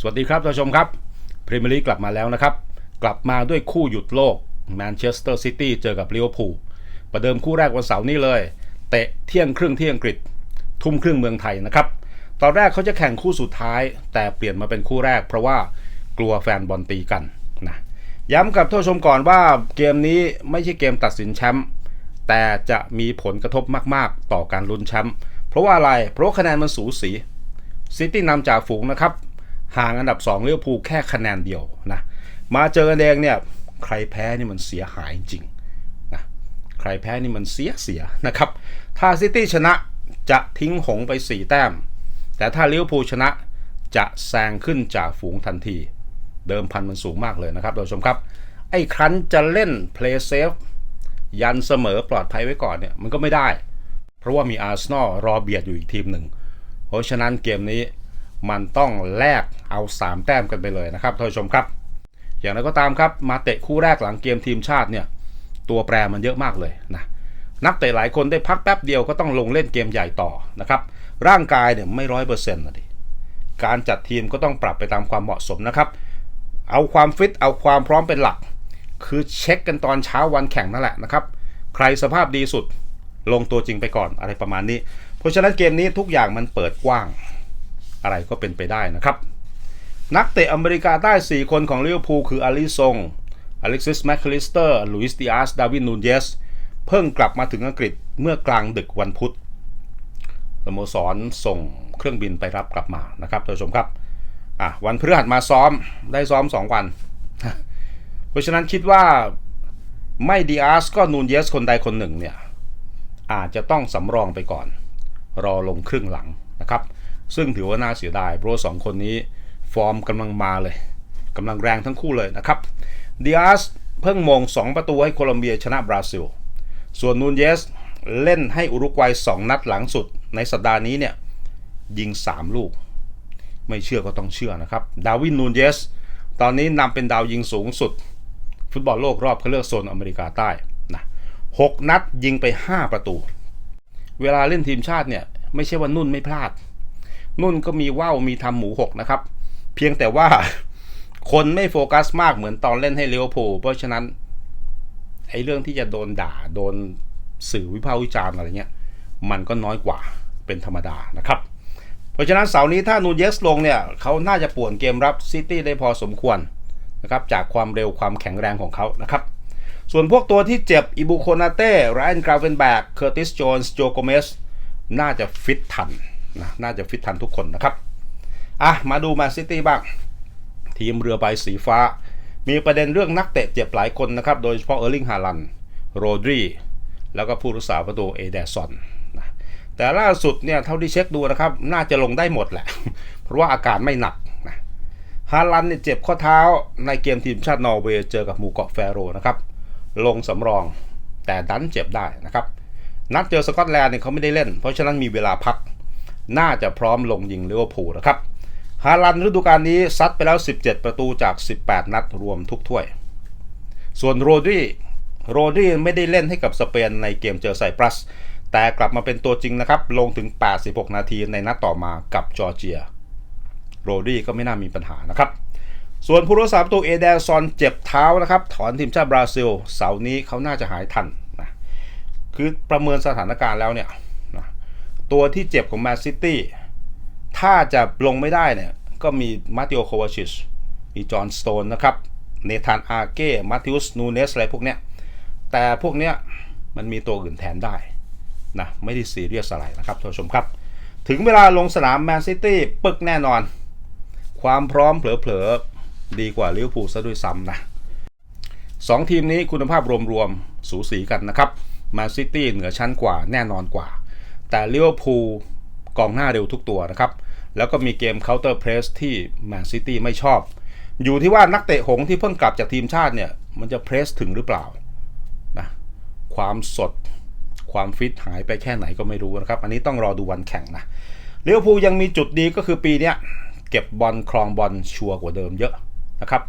สวัสดีครับท่านผู้ชมครับพรีเมียร์ลีกกลับมาแล้วนะครับ กลับมาด้วยคู่หยุดโลกแมนเชสเตอร์ซิตี้เจอกับลิเวอร์พูลประเดิมคู่แรกวันเสาร์นี้เลย เตะเที่ยงครึ่งที่อังกฤษ ทุ่มครึ่งเมืองไทยนะครับ ตอนแรกเขาจะแข่งคู่สุดท้าย แต่เปลี่ยนมาเป็นคู่แรก เพราะว่ากลัวแฟนบอลตีกันนะย้ำกับท่านผู้ชมก่อนว่าเกมนี้ไม่ใช่เกมตัดสินแชมป์แต่จะมีผลกระทบมากๆ ต่อการลุ้นแชมป์เพราะว่าอะไรเพราะคะแนนมันสูสีซิตี้นำจากฝูงนะครับ ห่างอันดับ2ลิเวอร์พูแค่คะแนนเดียวนะมาเจอกันเองเนี่ยใครแพ้นี่มันเสียหายจริงนะใครแพ้นี่มันเสียเสียนะครับถ้าซิตี้ชนะจะทิ้งหงไป 4 แต้ม แต่ถ้าเลิเวอร์พูชนะจะแซงขึ้นจากฝูงทันที เดิมพันมันสูงมากเลยนะครับท่านผู้ชมครับไอ้ครั้นจะเล่น play safe ยันเสมอปลอดภัยไว้ก่อนเนี่ยมันก็ไม่ได้ เพราะว่ามีอาร์เซนอลรอเบียดอยู่อีกทีมหนึ่ง เพราะฉะนั้นเกมนี้ มันต้องแลกเอา 3 แต้มกันไปเลยนะครับท่านผู้ชมครับ อย่างไรก็ตามครับมาเตะคู่แรกหลังเกมทีมชาติเนี่ยตัวแปรมันเยอะมากเลยนะนักเตะหลายคนได้พักแป๊บเดียวก็ต้องลงเล่นเกมใหญ่ต่อนะครับร่างกายเนี่ยไม่ร้อยเปอร์เซ็นต์นะดิการจัดทีมก็ต้องปรับไปตามความเหมาะสมนะครับเอาความฟิตเอาความพร้อมเป็นหลัก คือเช็คกันตอนเช้าวันแข่งนั่นแหละนะครับใครสภาพดีสุดลงตัวจริงไปก่อนอะไรประมาณนี้ เพราะฉะนั้นเกมนี้ทุกอย่างมันเปิดกว้าง อะไรก็เป็นไปได้นะครับ นักเตะอเมริกาใต้ 4 คนของลิเวอร์พูลคืออาริซงอเล็กซิสแมคคลิสเตอร์ลุยส์ดิอาสดาวินนูนเยสเพิ่งกลับมาถึงอังกฤษเมื่อกลางดึกวันพุธสโมสรส่งเครื่องบินไปรับกลับมานะครับท่านผู้ชมครับอะวันพฤหัสมาซ้อมได้ซ้อม 2 วัน เพราะฉะนั้นคิดว่าไม่ดิอาสก็นูนเยสคนใดคนหนึ่งเนี่ยอาจจะต้องสำรองไปก่อน รอลงครึ่งหลังนะครับ ซึ่งถือว่าน่าเสียดายเพราะสองคนนี้ฟอร์มกำลังมาเลยกำลังแรงทั้งคู่เลยนะครับดิอาสเพิ่งมง 2 ประตูให้โคลอมเบียชนะบราซิล ส่วนนูนเยสเล่นให้อุรุกวัย 2 นัดหลังสุด ในสัปดาห์นี้เนี่ยยิง 3 ลูก ไม่เชื่อก็ต้องเชื่อนะครับ ดาวินนูนเยส ตอนนี้นำเป็นดาวยิงสูงสุด ฟุตบอลโลกรอบเขาเลือกโซนอเมริกาใต้นะหกนัดยิงไป 5 ประตู เวลาเล่นทีมชาติเนี่ยไม่ใช่ว่านุ่นไม่พลาด นุ่นก็มีว่าวมีทำหมูหกนะครับ เพียงแต่ว่าคนไม่โฟกัสมากเหมือนตอนเล่นให้เลี้ยวโพลเพราะฉะนั้นไอ้เรื่องที่จะโดนด่าโดนสื่อวิพากษ์วิจารณ์อะไรเงี้ย มันก็น้อยกว่าเป็นธรรมดานะครับ เพราะฉะนั้นเสาร์นี้ถ้านูเยสลงเนี่ยเขาน่าจะป่วนเกมรับซิตี้ได้พอสมควรนะครับจากความเร็วความแข็งแรงของเขานะครับ ส่วนพวกตัวที่เจ็บอิบูโคนาเต้ไรอันกราเวนแบกเคอร์ติสโจนส์โจโกเมสน่าจะฟิตทัน นะน่าจะฟิตทันทุกคนนะครับ อะ มาดูแมนซิตี้บ้าง ทีมเรือใบสีฟ้า มีประเด็นเรื่องนักเตะเจ็บหลายคนนะครับ โดยเฉพาะเออร์ลิงฮาลันโรดรีแล้วก็ผู้รักษาประตูเอเดซอนนะแต่ล่าสุดเนี่ยเท่าที่เช็คดูนะครับ น่าจะลงได้หมดแหละ เพราะว่าอาการไม่หนักนะฮาลันเนี่ยเจ็บข้อเท้าในเกมทีมชาตินอร์เวย์เจอกับหมู่เกาะแฟโรนะครับลงสำรองแต่ดันเจ็บได้นะครับ นัดเจอสกอตแลนด์เนี่ยเขาไม่ได้เล่น เพราะฉะนั้นมีเวลาพัก น่าจะพร้อมลงยิงลิเวอร์พูลนะครับฮาลันฤดูกาลนี้ซัดไปแล้ว 17 ประตูจาก 18 นัดรวมทุกถ้วย ส่วนโรดรีโรดรีไม่ได้เล่นให้กับสเปนในเกมเจอไซปรัส แต่กลับมาเป็นตัวจริงนะครับ ลงถึง 86 นาทีในนัดต่อมากับจอร์เจีย โรดรีก็ไม่น่ามีปัญหานะครับ ส่วนผู้รักษาประตูเอเดซอนเจ็บเท้านะครับ ถอนทีมชาติบราซิล เสาร์นี้เขาน่าจะหายทันนะ คือประเมินสถานการณ์แล้วเนี่ย ตัวที่เจ็บของแมนซิตี้ถ้าจะลงไม่ได้เนี่ย ก็มีมาติโอโควาชิชมีจอห์นสโตนนะครับ เนธานอาเก้ มาติอุส นูเนส อะไรพวกเนี้ย แต่พวกเนี้ยมันมีตัวอื่นแทนได้นะ ไม่ได้ซีเรียสอะไรนะครับท่านผู้ชมครับ ถึงเวลาลงสนามแมนซิตี้ปึกแน่นอน ความพร้อมเผลอๆ ดีกว่าลิเวอร์พูลซะด้วยซ้ำนะสองทีมนี้คุณภาพรวมๆ สูสีกันนะครับแมนซิตี้เหนือชั้นกว่าแน่นอนกว่า แต่ลิเวอร์พูลกองหน้าเร็วทุกตัวนะครับ แล้วก็มีเกม counter press ที่แมนซิตี้ไม่ชอบ อยู่ที่ว่านักเตะหงที่เพิ่งกลับจากทีมชาติเนี่ย มันจะเพรสถึงหรือเปล่านะความสดความฟิตหายไปแค่ไหนก็ไม่รู้นะครับ อันนี้ต้องรอดูวันแข่งนะลิเวอร์พูลยังมีจุดดีก็คือปีนี้เก็บบอลครองบอลชัวร์กว่าเดิมเยอะนะครับ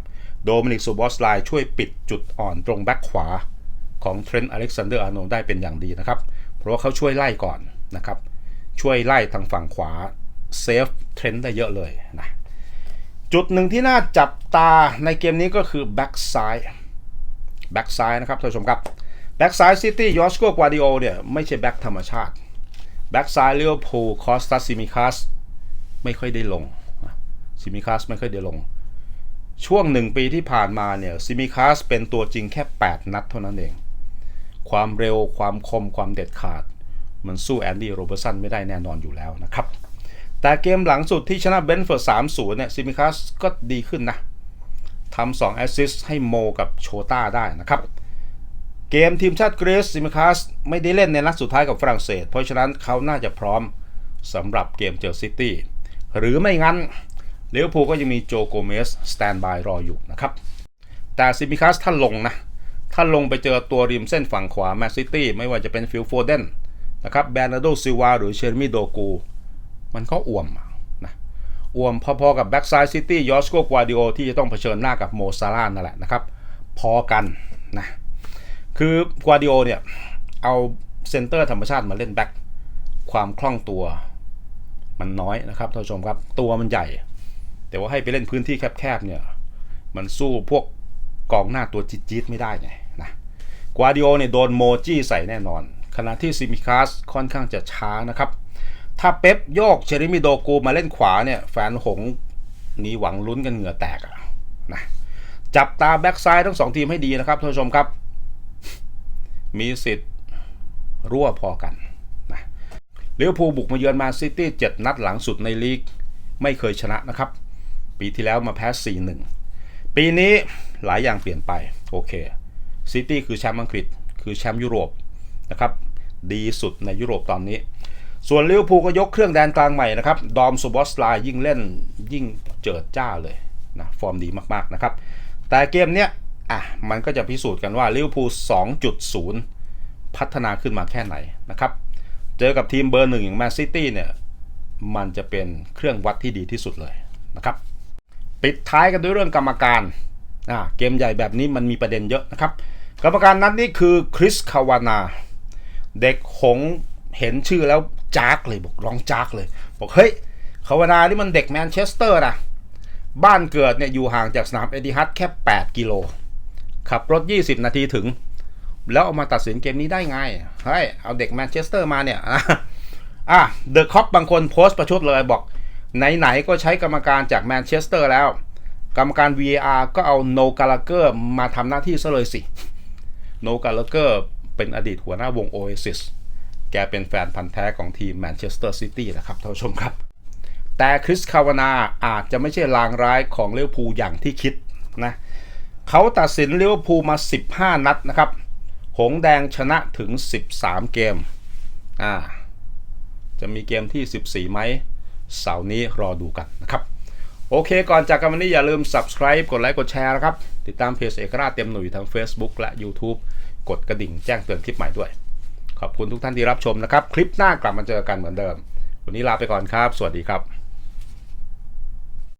โดมินิกซูบอสไลช่วยปิดจุดอ่อนตรงแบ็คขวาของเทรนต์อเล็กซานเดอร์อาร์โนได้เป็นอย่างดีนะครับ เพราะว่าเขาช่วยไล่ก่อน นะครับ ช่วยไล่ทางฝั่งขวาเซฟเทรนต์ได้เยอะเลยนะจุดหนึ่งที่น่าจับตาในเกมนี้ก็คือแบ็กซ้ายแบ็กซ้ายนะครับท่านผู้ชมครับแบ็กซ้ายซิตี้ยอสโกกวาดิโอเนี่ยไม่ใช่แบ็กธรรมชาติแบ็กซ้ายเลียวพูคอสตัสซิมิคัสไม่ค่อยได้ลงซิมิคัสไม่ค่อยได้ลง ช่วงหนึ่งปีที่ผ่านมาเนี่ยซิมิคัสเป็นตัวจริงแค่ 8 นัดเท่านั้นเอง ความเร็วความคมความเด็ดขาด มันสู้แอนดี้โรเบอร์สันไม่ได้แน่นอนอยู่แล้วนะครับ แต่เกมหลังสุดที่ชนะเบนเฟอร์3-0เนี่ยซิมิคัสก็ดีขึ้นนะทำสองแอสซิสต์ให้โมกับโชต้าได้นะครับ เกมทีมชาติกรีซซิมิคัสไม่ได้เล่นในนัดสุดท้ายกับฝรั่งเศส เพราะฉะนั้นเขาน่าจะพร้อมสำหรับเกมเจอซิตี้หรือไม่งั้นเลี้ยวภูก็ยังมีโจโกเมสสแตนบายรออยู่นะครับ แต่ซิมิคัสท่านลงนะ ท่านลงไปเจอตัวริมเส้นฝั่งขวาแมนซิตี้ไม่ว่าจะเป็นฟิลโฟเดน นะครับแบรนาโดซิวาหรือเชอร์มิโดกู มันก็อ่วมนะอ่วมพอๆกับแบ็กไซด์ซิตี้ยอสโกกวาดิโอที่จะต้องเผชิญหน้ากับโมซาร่านั่นแหละนะครับ พอกันนะคือกวาดิโอเนี่ยเอาเซนเตอร์ธรรมชาติมาเล่นแบ็คความคล่องตัวมันน้อยนะครับท่านผู้ชมครับตัวมันใหญ่ แต่ว่าให้ไปเล่นพื้นที่แคบๆเนี่ยมันสู้พวกกองหน้าตัวจี๊ดๆไม่ได้ไงนะกวาดิโอเนี่ยโดนโมจี้ใส่แน่นอน ขณะที่ซิมิคัสค่อนข้างจะช้านะครับ ถ้าเป๊ปโยกเชริมิโดกูมาเล่นขวาเนี่ยแฟนหงนีหวังลุ้นกันเหงื่อแตกอะนะจับตาแบ็กซ้ายทั้งสองทีมให้ดีนะครับท่านผู้ชมครับ มีสิทธิ์รั่วพอกันนะเลิเวอร์พูบุกมาเยือนมาซิตี้7นัดหลังสุดในลีก ไม่เคยชนะนะครับ ปีที่แล้วมาแพ้ 4-1 ปีนี้หลายอย่างเปลี่ยนไป โอเคซิตี้คือแชมป์อังกฤษ คือแชมป์ยุโรปนะครับ ดีสุดในยุโรปตอนนี้ ส่วนลิเวอร์พูลก็ยกเครื่องแดนกลางใหม่นะครับ ดอมซูบอสไลยิ่งเล่นยิ่งเจิดจ้าเลยนะฟอร์มดีมากๆนะครับ แต่เกมเนี้ยอะมันก็จะพิสูจน์กันว่าลิเวอร์พูล2.0 พัฒนาขึ้นมาแค่ไหนนะครับ เจอกับทีมเบอร์หนึ่งอย่างแมนซิตี้เนี่ยมันจะเป็นเครื่องวัดที่ดีที่สุดเลยนะครับ ปิดท้ายกันด้วยเรื่องกรรมการอ่าเกมใหญ่แบบนี้มันมีประเด็นเยอะนะครับ กรรมการนัดนี้คือคริสคาวานา เด็กหงเห็นชื่อแล้วจากเลยบอกร้องจากเลย บอกเฮ้ยคาวนานี่มันเด็กแมนเชสเตอร์นะบ้านเกิดเนี่ยอยู่ห่างจากสนามเอดิฮัดแค่ 8 กิโล ขับรถ 20 นาทีถึง แล้วเอามาตัดสินเกมนี้ได้ไงเฮ้ยเอาเด็กแมนเชสเตอร์มาเนี่ยอะเดอะคอปบางคนโพสต์ประชดเลยบอก ไหน ๆ ก็ใช้กรรมการจากแมนเชสเตอร์แล้ว กรรมการ VAR ก็เอาโนกาลาเกอร์มาทำหน้าที่ซะเลยสิโนกาลาเกอร์ เป็นอดีตหัวหน้าวง Oasis แกเป็นแฟนพันธ์แท้ของทีมแมนเชสเตอร์ซิตี้นะครับท่านผู้ชมครับ แต่คริสคาวานาอาจจะไม่ใช่ลางร้ายของเลวพูอย่างที่คิดนะเขาตัดสินเลวพูมา 15 นัดนะครับ หงแดงชนะถึง 13 เกมอ่าจะมีเกมที่ 14 ไหมเสาร์นี้รอดูกันนะครับ โอเคก่อนจากกันวันนี้อย่าลืม subscribe กดไลค์กดแชร์นะครับ ติดตามเพจเอกราชเต็มหนุ่ยทั้ง Facebook และ YouTube กดกระดิ่งแจ้งเตือนคลิปใหม่ด้วย ขอบคุณทุกท่านที่รับชมนะครับ คลิปหน้ากลับมาเจอกันเหมือนเดิม วันนี้ลาไปก่อนครับ สวัสดีครับ